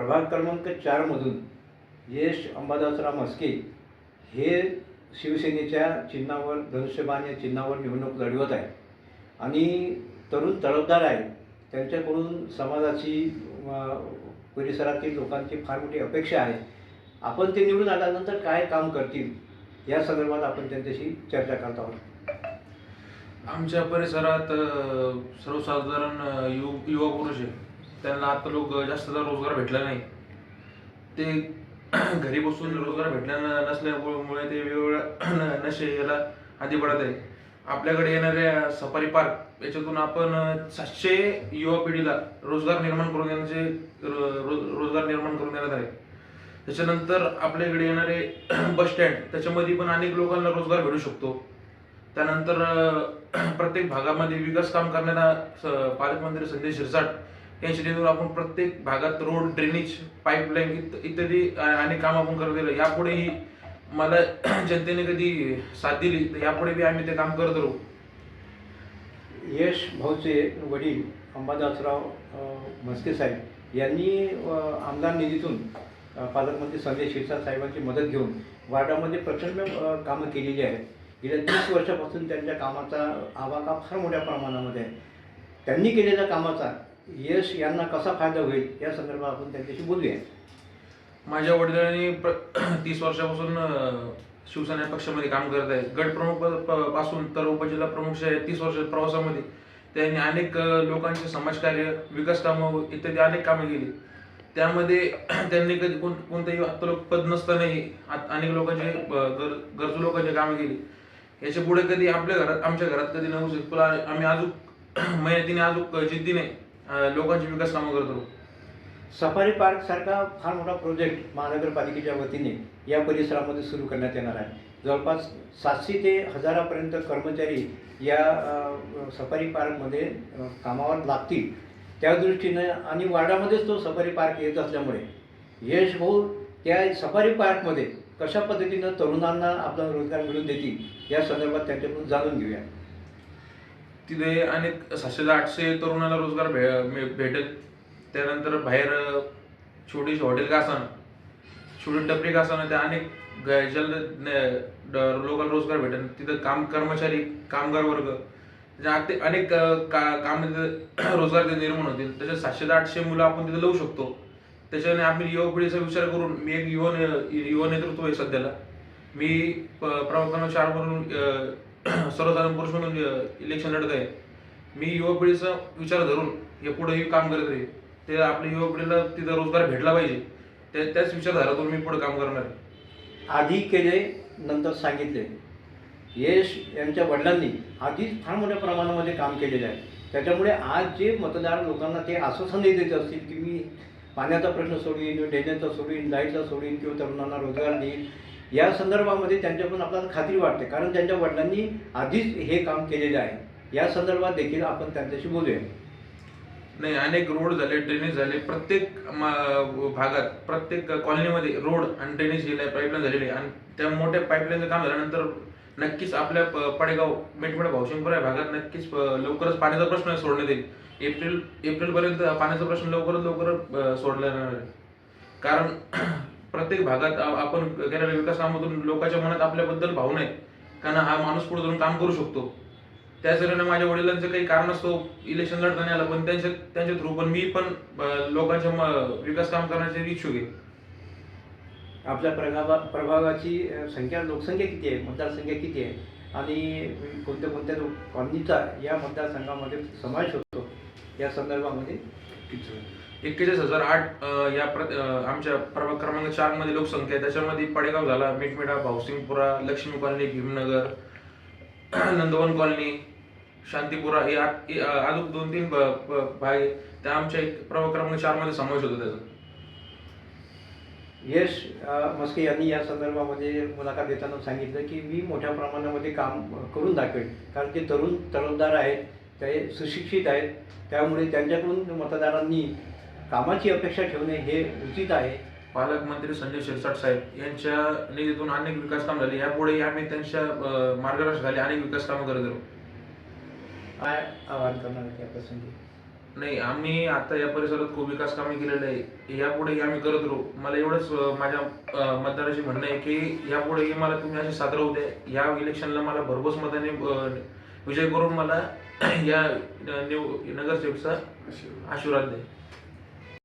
प्रभाग क्रमांक चारमधून यश अंबादासराव मस्के हे शिवसेनेच्या चिन्हावर धनुष्यबाण या चिन्हावर निवडणूक लढवत आहे आणि तरुण तळपदार आहे त्यांच्याकडून समाजाची परिसरातील लोकांची फार मोठी अपेक्षा आहे. आपण ते निवडून आल्यानंतर काय काम करतील या संदर्भात आपण त्यांच्याशी चर्चा करत आहोत. आमच्या परिसरात सर्वसाधारण युवक युवा पुरुष आहे त्यांना आता लोक जास्त रोजगार भेटला नाही. ते घरी बसून रोजगार भेटला नसल्यामुळे ते वेगवेगळ्या न- नशे याला आधी पडत आहे. आपल्याकडे येणाऱ्या सफारी पार्क याच्यातून आपण सातशे युवा पिढीला रोजगार निर्माण करून देण्याचे रो- रोजगार निर्माण करून देण्यात आहे त्याच्यानंतर आपल्याकडे येणारे बस स्टँड त्याच्यामध्ये पण अनेक लोकांना रोजगार भेटू शकतो. त्यानंतर प्रत्येक भागामध्ये विकास काम करणारा स- पालकमंत्री संजय शिरसाट या श्रेणीवर आपण प्रत्येक भागात रोड ड्रेनेज पाईपलाईन इत्यादी अनेक काम आपण करत गेलो. यापुढेही मला जनतेने कधी साथ दिली तर यापुढे बी आम्ही ते काम करत राहू. यश भाऊचे वडील अंबादासराव म्हस्के साहेब यांनी आमदार निधीतून पालकमंत्री संजय शिरसाट साहेबांची मदत घेऊन वार्डामध्ये प्रचंड कामं केलेली आहेत. गेल्या तीस वर्षापासून त्यांच्या कामाचा आवाका फार मोठ्या प्रमाणामध्ये आहे. त्यांनी केलेल्या कामाचा यश यांना कसा फायदा होईल या संदर्भात आपण त्यांच्याशी बोलूया. माझ्या वडिलांनी प्र- तीस वर्षापासून शिवसेना पक्षामध्ये काम करत आहे गटप्रमुखपासून तर उपजिल्हा प्रमुख तीस वर्ष प्रवासामध्ये. त्यांनी अनेक लोकांचे समाजकार्य विकास कामं इत्यादी अनेक कामे केली. त्यामध्ये त्यांनी कधी कोण कोणतंही आता पद नसतानाही अनेक लोकांचे गर गरजू लोकांची कामे केली. याच्यापुढे कधी आपल्या घरात आमच्या घरात कधी नव्हू शकतो आम्ही अजून मेहनतीने अजून जिद्दीने लोकांची विकास कामं करत. राहू सफारी पार्क सारखा फार मोठा प्रोजेक्ट महानगरपालिकेच्या वतीने या परिसरामध्ये सुरू करण्यात येणार आहे. जवळपास सातशे ते हजारापर्यंत कर्मचारी या सफारी पार्कमध्ये कामावर लागतील. त्या दृष्टीनं आणि वार्डामध्येच तो सफारी पार्क येत असल्यामुळे यश भाऊ त्या सफारी पार्कमध्ये कशा पद्धतीनं तरुणांना आपला रोजगार मिळवून देतील या संदर्भात त्यांच्याकडून जाणून घेऊया. तिथे अनेक सातशे ते आठशे तरुणाला रोजगार भे मे- भेटेल त्यानंतर बाहेर अ, छोटीशी हॉटेल का छोटी टपरी का असाना त्या अनेक ग- न- ड- लोकांना रोजगार भेटेल तिथं काम कर्मचारी कामगार वर्ग ज्या ते अनेक अ, का काम तिथं रोजगार तिथे निर्माण होतील. तसेच सातशे ते आठशे मुलं आपण तिथे लावू शकतो. त्याच्याने आपली युवा पिढीचा विचार करून मी एक युवा ने- युवा नेतृत्व आहे सध्याला. मी प- प्रभाग चार म्हणून सर्वसाधारण पुरुष म्हणून इलेक्शन लढत आहे मी युवा पिढीचा विचार धरून हे पुढेही काम करत आहे. ते आपल्या युवा पिढीला तिथं रोजगार भेटला पाहिजे. त्या त्याच विचारधारातून मी पुढे काम करणार आहे. आधी केले नंतर सांगितले. यश यांच्या वडिलांनी आधीच फार मोठ्या प्रमाणामध्ये काम केलेलं आहे. त्याच्यामुळे आज जे मतदार लोकांना ते आश्वासन देत असतील की मी पाण्याचा प्रश्न सोडवीन ड्रेनेजचा सोडवीन लाईटचा सोडवीन किंवा तरुणांना रोजगार देईन या संदर्भामध्ये त्यांच्याकडून आपल्याला खात्री वाटते. कारण त्यांच्या वडिलांनी आधीच हे काम केलेले आहे. या संदर्भात देखील आपण त्यांच्याशी बोलूया. नाही अनेक रोड झाले ड्रेनेज झाले. प्रत्येक भागात प्रत्येक कॉलनीमध्ये रोड आणि ड्रेनेज गेले पाईपलाईन झालेली आहे. आणि त्या मोठ्या पाईपलाईनचं काम झाल्यानंतर नक्कीच आपल्या प- पडेगाव मेटमेड भावशिंगपूर या भागात नक्कीच लवकरच पाण्याचा प्रश्न सोडण्यात येईल. एप्रिल एप्रिलपर्यंत पाण्याचा प्रश्न लवकरात लवकर सोडला जाणार आहे कारण प्रत्येक भागात आपण केलेल्या विकास कामातून लोकांच्या मनात आपल्याबद्दल भावना आहे कारण हा माणूस पुढे जाऊन काम करू शकतो. त्याच वेळेला माझ्या वडिलांचं काही कारण असतो इलेक्शन लढता नाही आलं पण त्यांच्या त्यांच्या थ्रू पण मी पण लोकांच्या म- विकास काम करण्याचे इच्छुक आहे. आपल्या प्रभागा प्रभागाची संख्या लोकसंख्या किती आहे? मतदारसंख्या किती आहे? आणि कोणत्या कोणत्या लोक कॉलनीचा या मतदारसंघामध्ये समावेश होतो? या संदर्भामध्ये. एक्केचाळीस हजार आठ या प्र- आमच्या प्रभाग क्रमांक चारमध्ये लोकसंख्या आहे. त्याच्यामध्ये पडेगाव झाला मिठमिठा भावसिंगपुरा लक्ष्मी कॉलनी भीमनगर नंदवन कॉलनी शांतीपुरा हे अजून दोन तीन भाग आहे. त्या आमच्या एक प्रभाग क्रमांक चारमध्ये समावेश होतो त्याचा. यश मस्के यांनी या संदर्भामध्ये मुलाखत देताना सांगितलं की मी मोठ्या प्रमाणामध्ये काम करून दाखवेन. कारण ते तरुण तरुणदार आहेत ते सुशिक्षित आहेत. त्यामुळे त्यांच्याकडून मतदारांनी कामाची अपेक्षा ठेवणे हे उचित आहे. पालकमंत्री संजय शिरसाट साहेब यांच्या निधीतून अनेक विकास काम झाले. यापुढे आम्ही त्यांच्या मार्गदर्शनाखाली अनेक विकास कामं करत राहू काय आवाहन करणार त्या प्रसंगी? नाही आम्ही आता या परिसरात खूप विकास कामे केलेले आहे. यापुढे आम्ही करत राहू. मला एवढंच माझ्या अं, मतदाराशी म्हणणं आहे की यापुढे मला तुम्ही असे सादर होऊ द्या. या इलेक्शनला मला भरघोस मताने विजय करून मला या नगरसेवकचा आशीर्वाद द्या.